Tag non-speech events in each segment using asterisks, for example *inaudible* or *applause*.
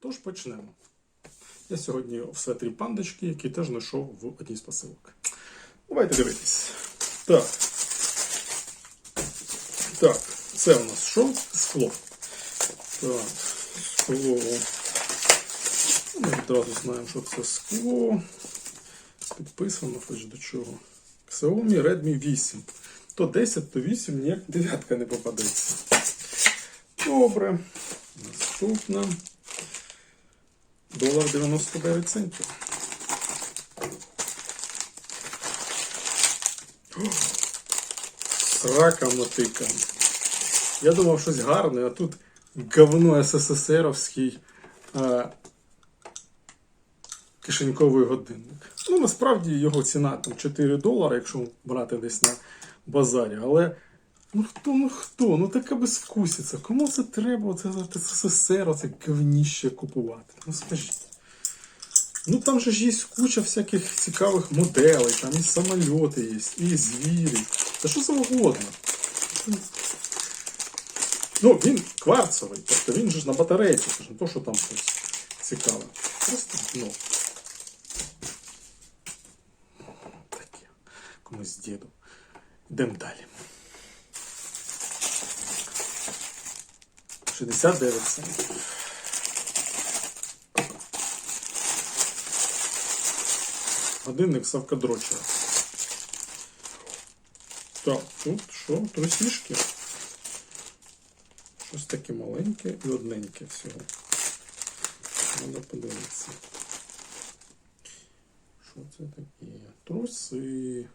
Тож почнемо. Я сьогодні в светрі пандочки, який теж знайшов в одній з посилок. Давайте дивитись. Так. Так, це у нас що? Скло. Так, скло. Ми відразу знаємо, що це скло. Підписано хоч до чого. Xiaomi Redmi 8. То 10, то 8, ніяк дев'ятка не попадеться. Добре. Наступна. Долар 99 центів. Срака мотика. Я думав щось гарне, а тут говно СССРовський а, кишеньковий годинник. Ну, насправді його ціна там 4 долари, якщо брати десь на базарі. Але ну хто, ну хто? Ну така безвкусиця. Кому це треба? Це СССР, оце говніще купувати. Ну скажіть. Ну там же ж є куча всяких цікавих моделей, там і самольоти є, і звірі. Та що завгодно. Ну, він кварцевий, тобто він же ж на батарейці, не то, що там щось цікаве. Просто ну. Таке. Комусь діду. Йдемо далі. 69 центів. Годинник Савкадрочера. Так, тут що? Трусішки. Щось таке маленьке і одненьке всього. Треба подивитися. Що це таке? Труси.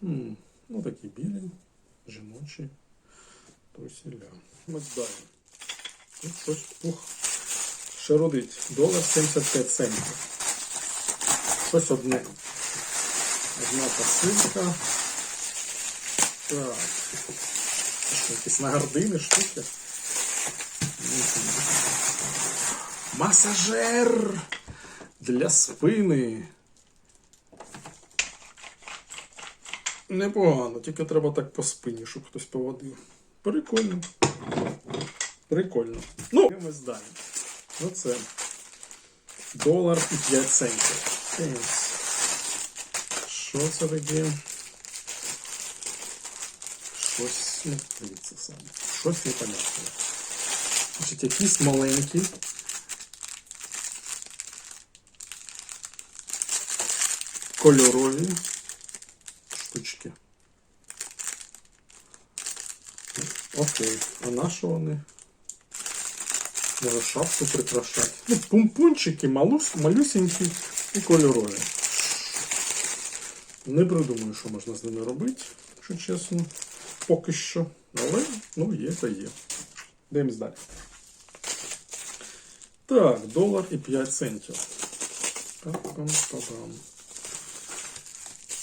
Хм, ну такі білі, жіночі. Трусіля. Ось далі. Тут щось ух. Шародить. Долар 75 центів. Щось одне. Одна посилка. Так. Якісь нагардини, штуки. Масажер для спини. Непогано, тільки треба так по спині, щоб хтось поводив. Прикольно. Прикольно. Ну, дивимось далі. Ну це долар і 5 центів. Що це таке? Щось дивіться саме. Щось непонятне. Значить, якісь маленькі. Кольорові штучки. Окей. А на що вони? Може шапку прикрашати. Ну, пумпунчики малус, малюсенькі і кольорові. Не придумаю, що можна з ними робити, якщо чесно. Поки що. Але, ну, є та є. Дивимось далі. Так, долар і 5 центів. Пам-пам-пам.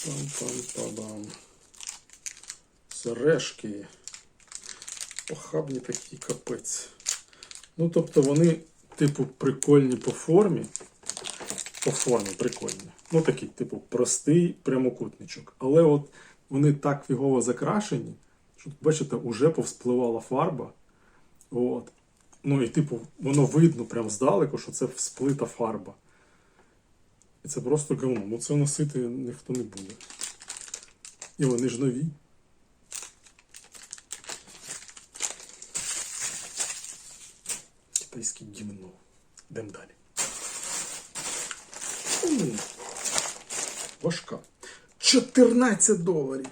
Пам-пам-пам. Сережки. Похабні такі капець. Ну, тобто вони, типу, прикольні по формі. По формі прикольні. Ну, такий, типу, простий прямокутничок. Але от вони так фігово закрашені, що, бачите, уже повспливала фарба. От. Ну і, типу, воно видно прям здалеку, що це всплита фарба. І це просто говно. Ну це носити ніхто не буде. І вони ж нові. Китайське гімно. Йдемо далі. Важка. 14 доларів.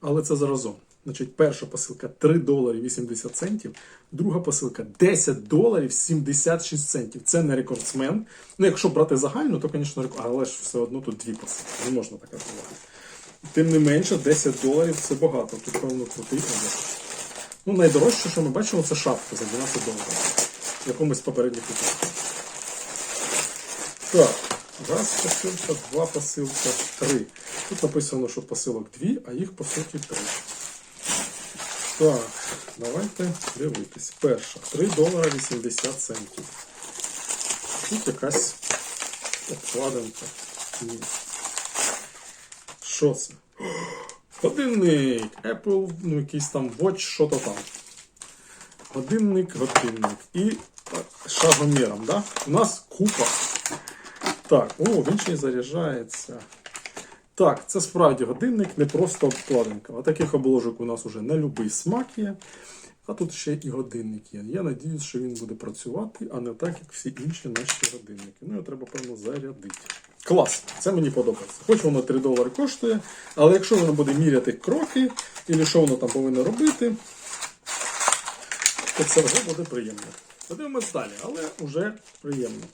Але це заразом. Значить, перша посилка 3 долари 80 центів, друга посилка 10 доларів 76 центів. Це не рекордсмен. Ну, якщо брати загальну, то, звісно, рекорд... але ж все одно тут дві посилки. Не можна так рахувати. Тим не менше, 10 доларів це багато. Тут, певно, крутий. Ну, найдорожче, що ми бачимо, це шапка за 12 доларів. Якомусь попередніх випусках. Так, раз посилка, два посилка, три. Тут написано, що посилок дві, а їх посилки три. Так, давайте дивитись. Перша 3 долара 80 центів. Тут якась обкладинка. Ні. Що це? *gasps* Годинник! Apple, ну якийсь там Watch, що то там. Годинник, годинник. І шагоміром, да? У нас купа. Так, о, він ще й заряджається. Так, це справді годинник, не просто обкладинка. А таких обложок у нас уже на будь-який смак є. А тут ще і годинник є. Я надіюсь, що він буде працювати, а не так, як всі інші наші годинники. Ну, його треба, певно, зарядити. Клас, це мені подобається. Хоч воно 3 долари коштує, але якщо воно буде міряти кроки, і що воно там повинно робити, це буде приємно. Подивимось далі, але вже приємно.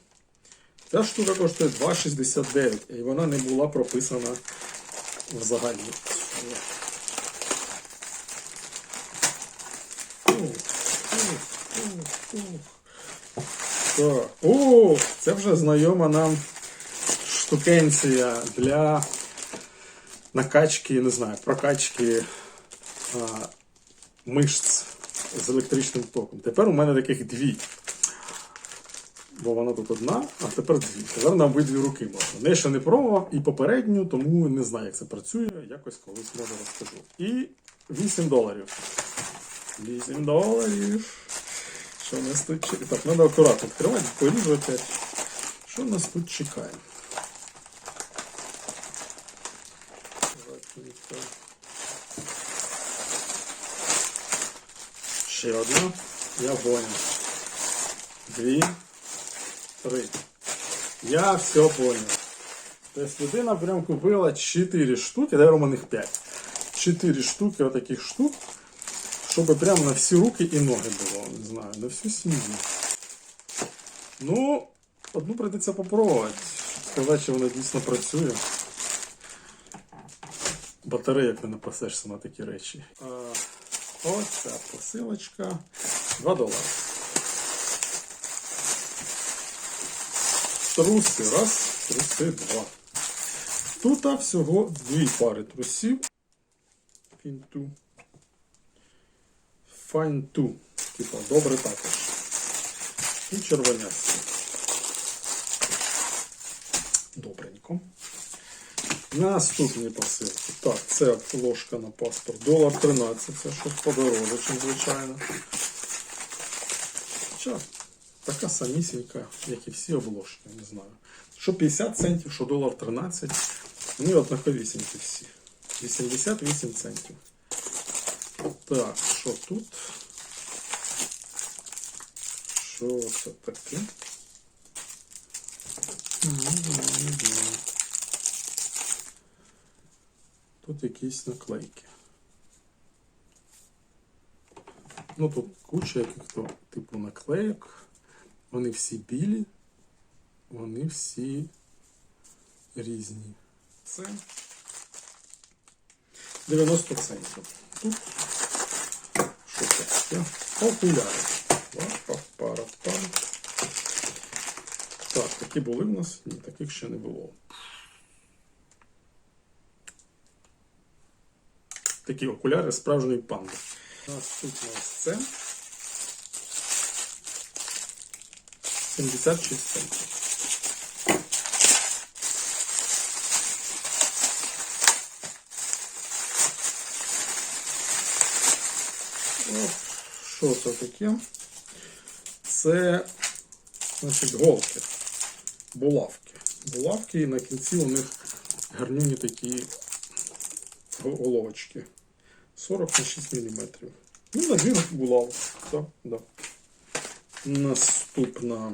Ця штука коштує 2,69, і вона не була прописана взагалі. Так. О, це вже знайома нам штукенція для накачки, не знаю, прокачки а, мишць з електричним током. Тепер у мене таких дві. Бо вона тут одна, а тепер дві. Тепер на обидві руки можна. Я ще не пробував і попередню, тому не знаю, як це працює. Якось колись може розкажу. І 8 доларів. 8 доларів. Що нас тут чекає? Так, треба акуратно відкривати, поріжу. Що нас тут чекає? Ще одна. Я понял. Дві. Три. Я все понял. Тобто людина прям купила 4 штуки, наверное, їх 5. 4 штуки отаких штук, щоб прямо на всі руки і ноги було, не знаю, на всю сім'ю. Ну, одну прийдеться попробувати, щоб сказати, що вона дійсно працює. Батарейок не напасешся на такі речі. Ось ця посилочка. 2 долари. Труси раз, труси два. Тут всього дві пари трусів. Фінту. Файнту. Типа, добре також. І червонясті. Добренько. Наступні посилки. Так, це ложка на паспорт. Долар 13, це щось подороже, ніж звичайно. Хоча така самісінька, як і всі обложки, не знаю. Що 50 центів, що долар 13. Вони однаковісінькі всі. 88 центів. Так, що тут? Що це таке? Не знаю. Тут якісь наклейки. Ну тут куча яких-то типу наклейок. Вони всі білі, вони всі різні. Це 90 центів. Тут що це таке? Окуляри. Так, такі були в нас? Ні, таких ще не було. Такі окуляри справжньої панди. Наступне це. 76 центів. Що це таке? Це значить, голки, булавки. Булавки і на кінці у них гарнюні такі головочки. 40 на 6 мм. Ну, набір булавок. Так, да. Наступна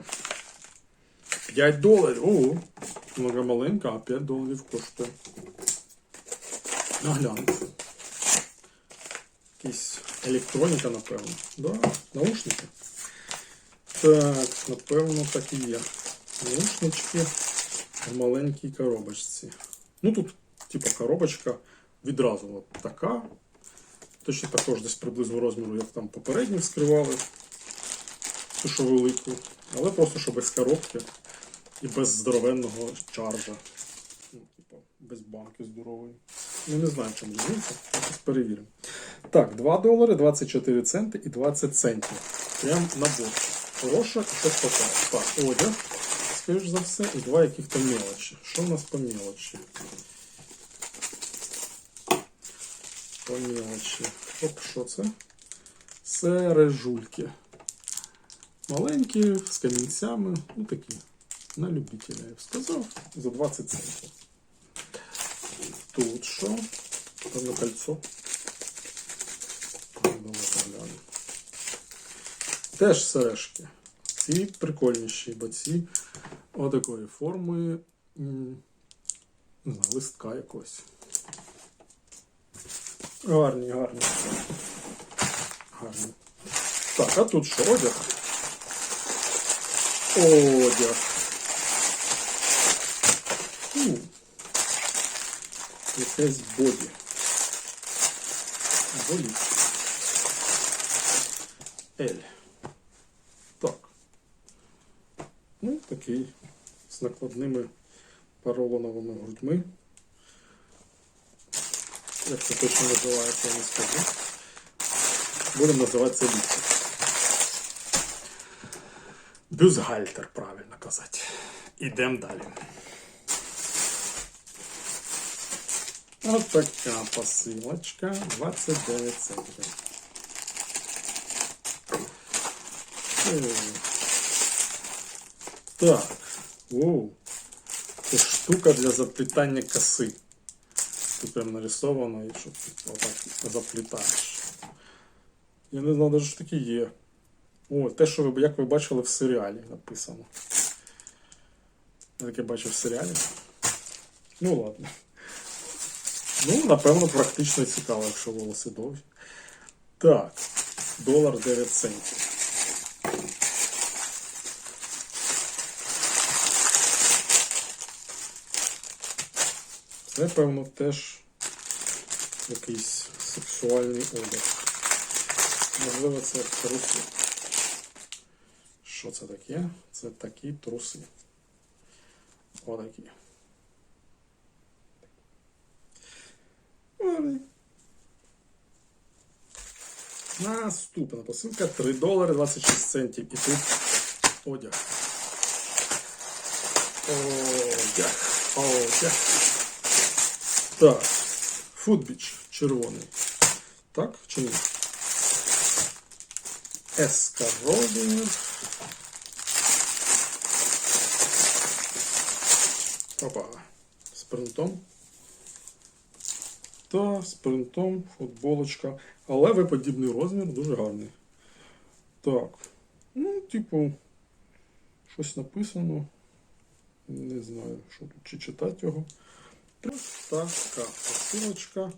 5 доларів. О, много маленька, а 5 доларів коштує. Наглянути. Якісь електроніка, напевно. Да, наушники. Так, напевно, так і є. Наушнички в маленькій коробочці. Ну тут, типа, коробочка відразу от така. Точно також десь приблизно розміру, як там попередні вскривали. Ту, що велику. Але просто що без коробки і без здоровенного чаржа. Ну, типа, без банки здорової. Ну, не знаю, чому різниця. Зараз перевіримо. Так, 2 долари, 24 центи і 20 центів. Прям набор. Хороша і щось таке. Так, одяг, скоріш за все, і два яких-то мелочі. Що в нас по мелочі? По. Оп, що це? Це режульки. Маленькі, з камінцями, ну такі. На любителя, я б сказав, за 20 центів. Тут що? Певно кольцо. Теж сережки. Ці прикольніші, бо ці отакої форми. Не знаю, листка якогось. Гарні, гарні. Гарні. Так, а тут що? Одяг? Одяг. Якесь боді. Боді. Ель. Так. Ну, такий з накладними поролоновими грудьми. Як це точно називається, я не скажу. Будемо називати це. Бюзгальтер, правильно казати. Ідемо далі. Ось така посилочка 29 центів. Е. Так. Воу. Штука для заплітання коси. Тут прям нарисовано, і що отак заплітаєш. Я не знав, навіть що таке є. О, те, що ви, як ви бачили в серіалі написано. Я таке бачив в серіалі. Ну ладно. Ну, напевно, практично цікаво, якщо волоси довгі. Так, долар 9 центів. Це, певно, теж якийсь сексуальний одяг. Можливо, це труси. Що це таке? Це такі труси. Отакі. Наступна посилка 3 долари 26 центів. І тут одяг. Одяг. Одяг. Так. Футбіч червоний. Так чи ні? Ескаробін. Опа. З принтом. Та з принтом, футболочка. Але виподібний розмір дуже гарний. Так. Ну, типу, щось написано. Не знаю, що тут чи читати його. Ось така посилочка.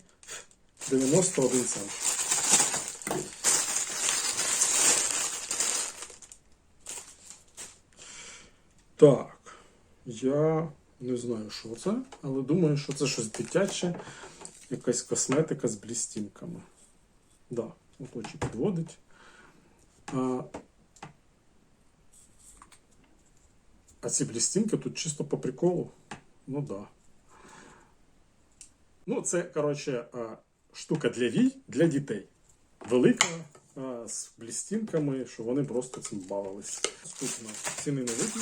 91 цент. Так, я не знаю, що це, але думаю, що це щось дитяче, якась косметика з блістінками. Да, очі підводить. А, а ці блістінки тут чисто по приколу. Ну да. Ну, це, коротше, штука для вій для дітей. Велика з блістінками, що вони просто цим бавились. Наступно ціни не видно.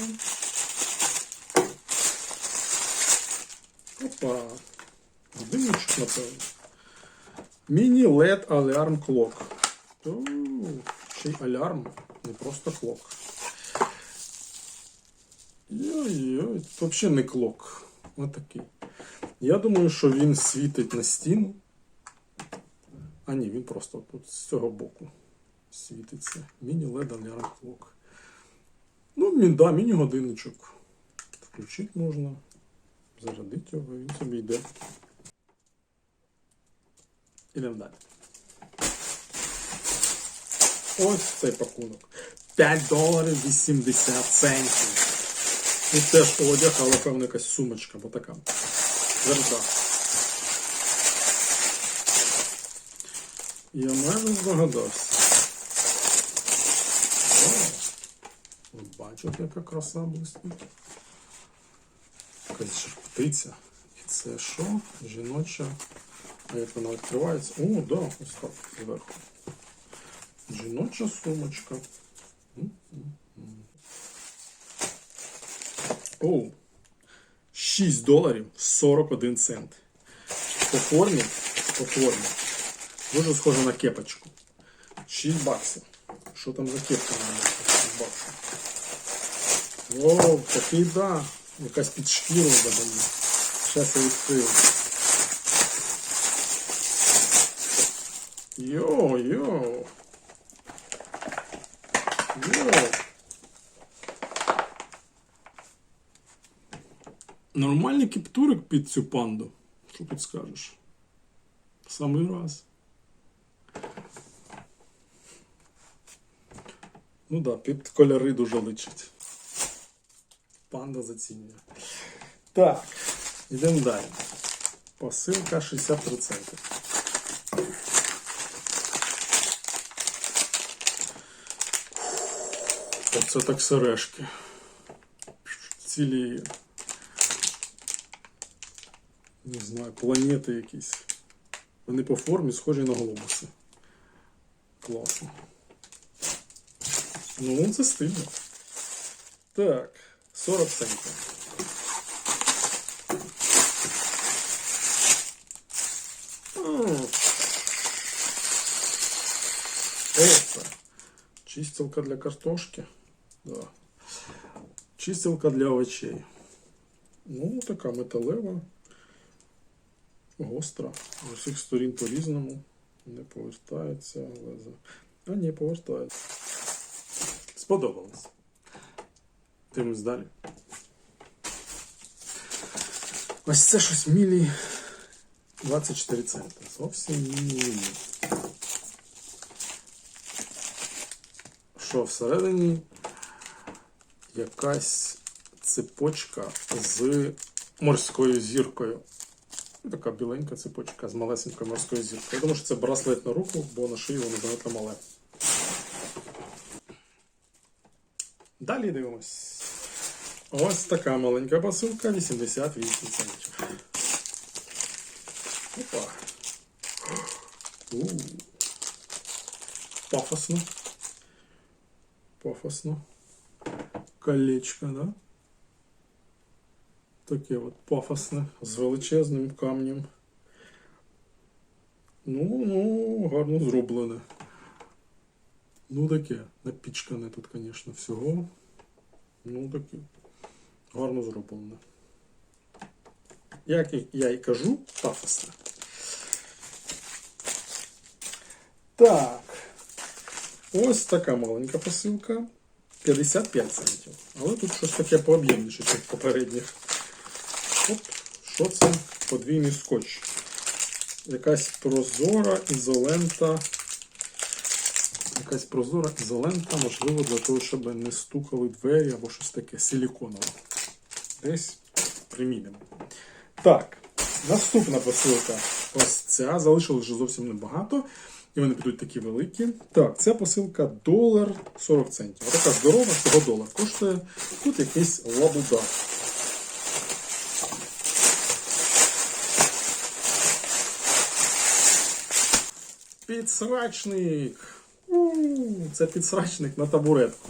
Опа. Годинничок, напевно. Міні LED Alarm Clock. Ще й алярм, не просто клок. Йой-йой, взагалі не клок. Отакий. Я думаю, що він світить на стіну. А ні, він просто тут з цього боку світиться. Міні LED Alarm Clock. Ну, да, міні-годинничок. Включити можна. Зарядити його, він собі йде. Ідемо далі. Ось цей пакунок. 5 доларів 80 центів. Тут теж одяг, але певно якась сумочка, бо така. Тверда. Я майже здогадався. О, бачите, яка краса блистить. Якась же птиця. І це що? Жіноча. А як вона відкривається? О, да, ось так зверху. Жіноча сумочка. М-м-м. Оу. 6 доларів 41 цент. По формі, по формі. Дуже схоже на кепочку. 6 баксів. Що там за кепка на. О, такий да. Якась під шкіру взагалі. Зараз я відкрию. Йо, йо. Йо. Нормальний кіптурик під цю панду. Що тут скажеш? Самий раз. Ну да, під кольори дуже личить. Панда зацінює. Так, йдемо далі. Посилка 60%. Оце так сережки. Цілі. Не знаю, планети якісь. Вони по формі схожі на глобуси. Класно. Ну, це стильно. Так, 40 центів. Это. Чистилка для картошки. Да. Чистилка для овочей. Ну, така металева. Гостра. З усіх сторін по-різному. Не повертається, але за. А ні, повертається. Сподобалось. Дивимось далі. Ось це щось мілі 24 центи. Зовсім мілі. Що всередині якась цепочка з морською зіркою. Така біленька цепочка з малесенькою морською зіркою. Я думаю, що це браслет на руку, бо на шиї воно занадто мале. Далі дивимось. Ось така маленька посилка, 88 центів. Опа. У. Пафосно. Пафосно. Колечко, да? Таке от пафосне, з величезним камнем. Ну, ну, гарно зроблене. Ну таке, напічкане тут, звісно, всього. Ну таке. Гарно зроблене. Як я і кажу, пафосне. Так. Ось така маленька посилка. 55 центів. Але тут щось таке пооб'ємніше, ніж попередніх. Що це? Подвійний скотч. Якась прозора ізолента. Якась прозора ізолента, можливо, для того, щоб не стукали двері або щось таке силіконове. Десь примінимо. Так, наступна посилка. Ось ця. Залишилось вже зовсім небагато. І вони підуть такі великі. Так, ця посилка долар 40 центів. Така здорова, всього долар коштує. Тут якийсь лабуда. Підсрачник. У, Це підсрачник на табуретку.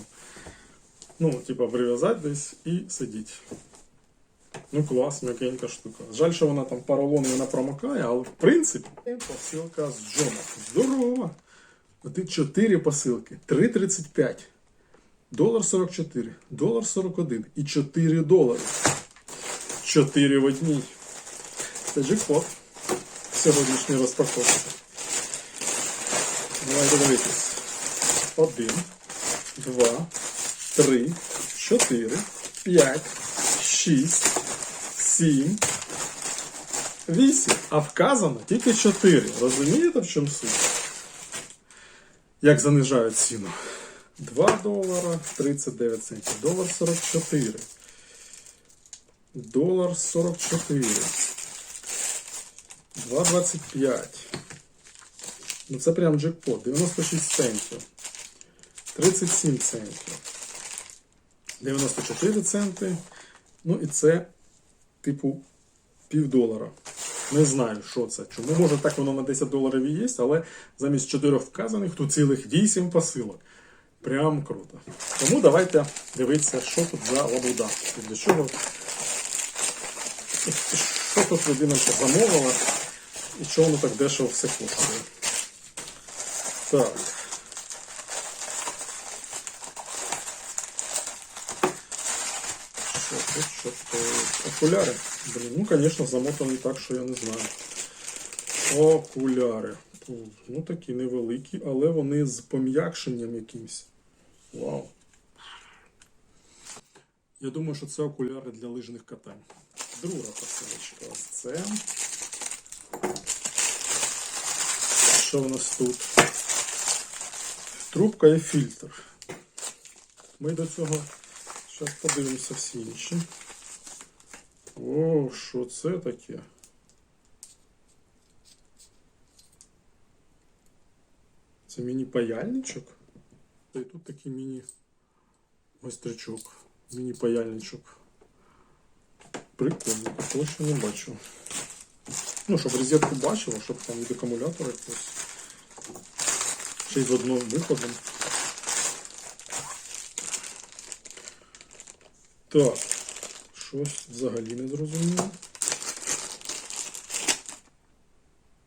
Ну, типа, прив'язати десь і сидіть. Ну, клас, м'якенька штука. Жаль, що вона там поролон вона промокає, але в принципі посилка з Джона. Здорова! Оти 4 посилки. 3,35. Долар 44, долар 41 і 4 долари. 4 в одній. Це джекпот сьогоднішній розпаковці. Давайте дивитись. Один, два, три, чотири, п'ять, шість, сім, вісім. А вказано тільки чотири. Розумієте, в чому суть? Як занижають ціну? 2 долара 39 центів. Долар 44. Долар 44. 2,25. Ну це прям джекпот. 96 центів. 37 центів. 94 центи. Ну і це, типу, пів долара. Не знаю, що це. Чому може так воно на 10 доларів і є, але замість 4 вказаних тут цілих 8 посилок. Прям круто. Тому давайте дивитися, що тут за лабуда. Для чого? Що тут людина замовила і чого воно так дешево все коштує. Так. що тут, що тут? Окуляри. Блін, ну, звісно, замотані так, що я не знаю. Окуляри. Ну, такі невеликі, але вони з пом'якшенням якимось. Вау. Я думаю, що це окуляри для лижних катань. Друга посилочка. Ось це. Що в нас тут? Трубка і фільтр. Ми до цього зараз подивимося всі інші. О, що це таке? Це міні-паяльничок? Та й тут такий міні-гострячок. Міні-паяльничок. Прикольно, такого ще не бачив. Ну, щоб розетку бачила, щоб там від акумулятора якось. Ще й з одним виходом. Так, щось взагалі не зрозуміло.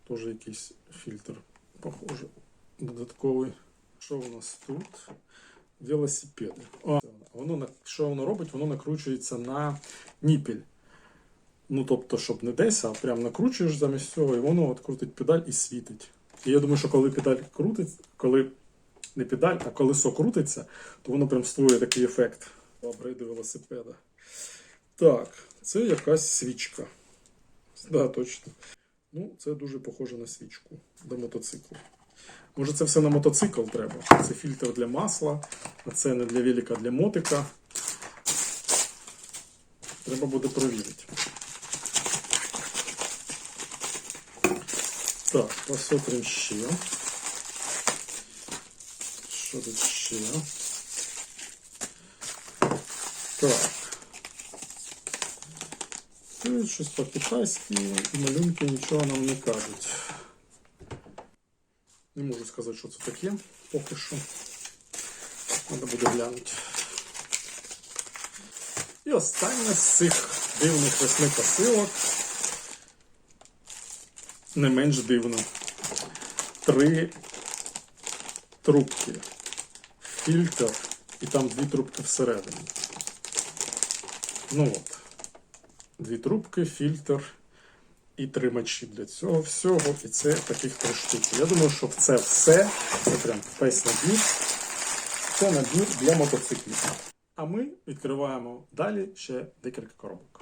Теж якийсь фільтр, похоже, додатковий. Що у нас тут? Велосипеди. А, воно, що воно робить? Воно накручується на ніпіль. Ну, тобто, щоб не десь, а прям накручуєш замість цього, і воно от крутить педаль і світить. І я думаю, що коли педаль крутить, коли не педаль, а колесо крутиться, то воно прям створює такий ефект апгрейду велосипеда. Так, це якась свічка. Да, точно. Ну, це дуже похоже на свічку до мотоциклу. Може, це все на мотоцикл треба. Це фільтр для масла, а це не для велика, а для мотика. Треба буде провірити. Так, посмотрим ще. Що тут ще? Так. Тут щось по-китайськи, і малюнки нічого нам не кажуть. Не можу сказати, що це таке поки що. Треба буде глянути. І остання з цих дивних восьми посилок. Не менш дивно. Три трубки. Фільтр і там дві трубки всередині. Ну от. Дві трубки, фільтр і тримачі для цього всього. І це таких три штуки. Я думаю, що це все, це прям весь набір. Це набір для мотоциклів. А ми відкриваємо далі ще декілька коробок.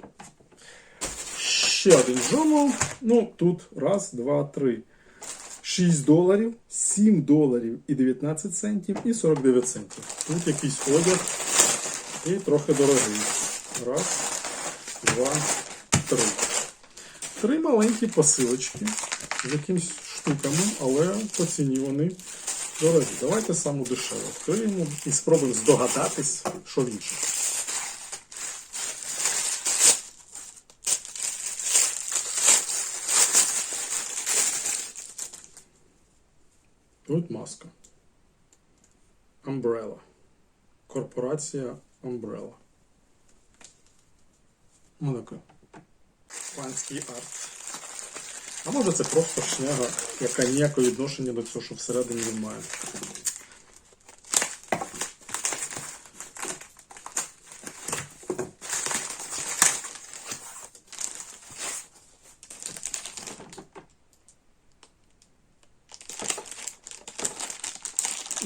Ще один журнал. Ну, тут раз, два, три. 6 доларів, 7 доларів і 19 центів і 49 центів. Тут якийсь одяг і трохи дорогий. Раз, два, три. Три маленькі посилочки з якимись штуками, але по ціні вони дорогі. Давайте саму дешеву відкриємо і спробуємо здогадатись, що в інших. Тут маска. Umbrella. Корпорація Umbrella. Ну таке. Панський арт. А може це просто шняга, яка ніякого відношення до цього, що всередині він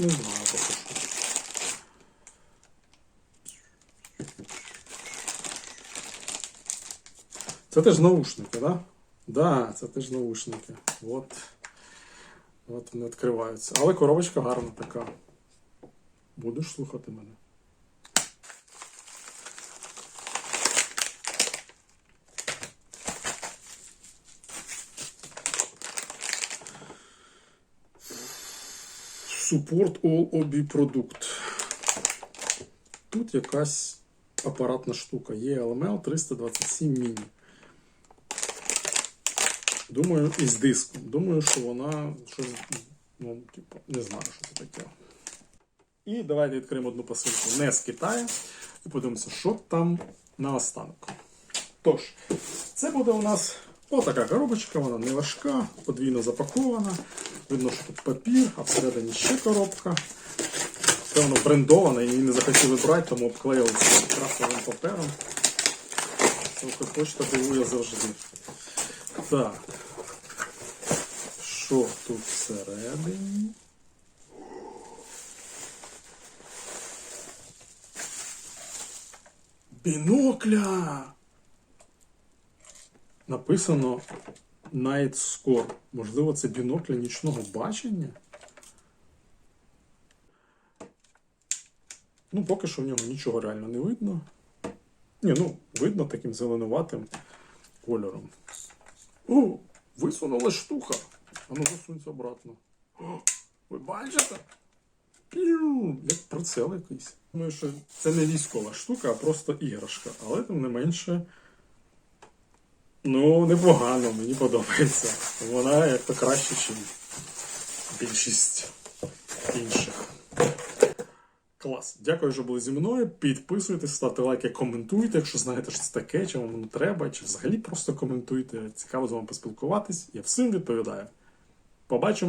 має. Не знаю поки що. Це теж наушники, так? Да? Да, це теж наушники. От. От вони відкриваються. Але коробочка гарна така. Будеш слухати мене? Support All OB продукт. Тут якась апаратна штука. Є LML 327 mini. Думаю, із диском. Думаю, що вона щось, ну, типу, не знаю, що це таке. І давайте відкриємо одну посилку не з Китаю і подивимося, що там на останок. Тож, це буде у нас отака коробочка, вона не важка, подвійно запакована. Видно, що тут папір, а всередині ще коробка. Брендоване і її не захотіли брати, тому обклеїли це крафтовим папером. Трохи почта дивує завжди. Так. Що тут всередині? Бінокля! Написано Night Score. Можливо, це бінокля нічного бачення? Ну, поки що в нього нічого реально не видно. Ні, ну, видно таким зеленуватим кольором. О, висунула штука. А ну засунься обратно. О, ви бачите? Піу, як прицел якийсь. Думаю, що це не військова штука, а просто іграшка. Але тим не менше. Ну, непогано, мені подобається. Вона як то краще, ніж більшість інших. Клас. Дякую, що були зі мною. Підписуйтесь, ставте лайки, коментуйте, якщо знаєте, що це таке, чи вам воно треба, чи взагалі просто коментуйте. Цікаво з вами поспілкуватись. Я всім відповідаю. Побачимо.